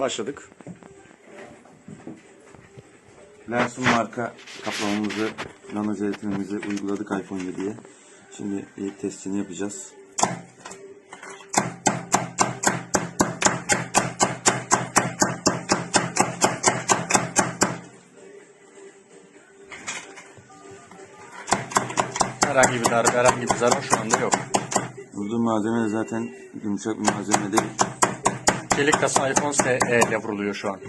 Başladık. Lensun marka kaplamamızı, nano jelatinimizi uyguladık iPhone 7'ye. Şimdi testini yapacağız. Herhangi bir darbe, herhangi bir zarar şu anda yok. Vurduğum malzeme de zaten yumuşak bir malzeme değil. Çelik kasa iPhone SE ile vuruluyor şu an.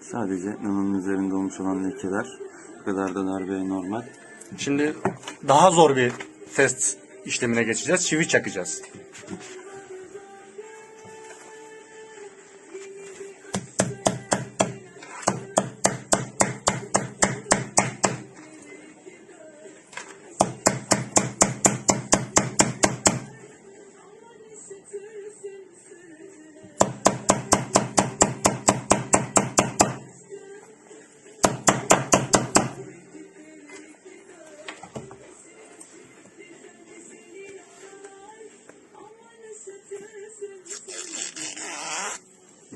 Sadece nanonun üzerinde olmuş olan lekeler. Bu kadar da darbe normal. Şimdi daha zor bir test işlemine geçeceğiz. Çivi çakacağız.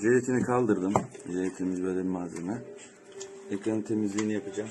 Jelatini kaldırdım. Jelatinimiz böyle bir malzeme. Ekranın temizliğini yapacağım.